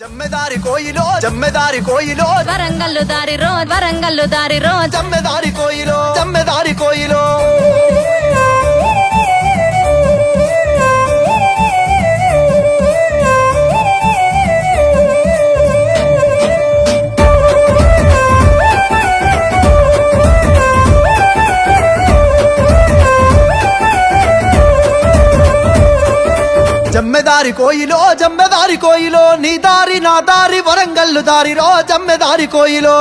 జమ్మెదారి కోయిలో జమ్మెదారి కోయిలో. వరంగల్లు దారి రో వరంగల్లు దారి రో జమ్మెదారి కోయిలో జమ్మెదారి కోయిలో. జమ్మెదారి కోయిలో జమ్మెదారి కోయిలో నీ దారి నా దారి వరంగల్లు దారిలో జమ్మెదారి కోయిలో.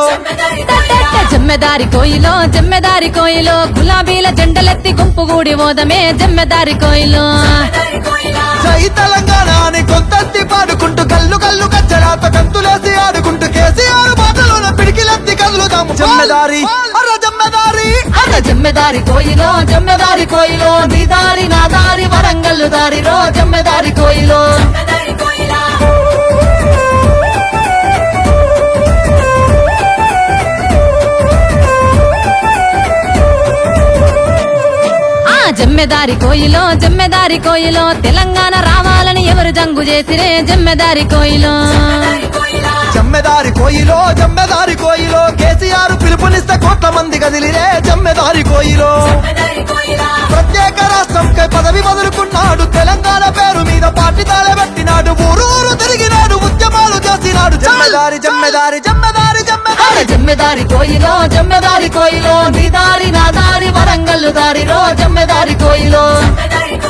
జమ్మెదారి కోయిలో జమ్మెదారి కోయిలో గులాబీల జెండలెత్తి గుంపు గూడి ఓదమే జమ్మెదారి కోయిలో. జై తెలంగాణ అని కొంతంతి పాడుకుంటూ కల్లు కల్లు కచ్చరాత కంతులేసి ఆడుకుంటూ కేసీఆర్ బాటలోన పిడికిలెత్తి కదులుదాము. జమ్మెదారి కోయిలో జమ్మెదారి కోయిలో నీ దారి నా దారి వరంగల్లు దారి రో జమ్మెదారి కోయిలో. ఆ జమ్మెదారి కోయిలో జమ్మెదారి కోయిలో తెలంగాణ రావాలని ఎవరు జంగు చేసిరే? జమ్మెదారి కోయిలో. జమ్మెదారి కోయిలో. జమ్మెదారి కోయిలో కేసీఆర్ పిలుపునిస్తే కోట్ల మంది కదిలిరే జమ్మెదారి కోయిలో. ప్రత్యేక రాష్ట్రంకై పదవి వదులుకున్నాడు తెలంగాణ పేరు మీద పార్టీ తాళబెట్టినాడు ఊరు ఊరు తిరిగినాడు ఉద్యమాలు చేసినాడు. జమ్మెదారి జమ్మెదారి జమ్మెదారి జమ్మెదారి. జమ్మెదారి కోయిలో జమ్మెదారి కోయిలో నీ దారి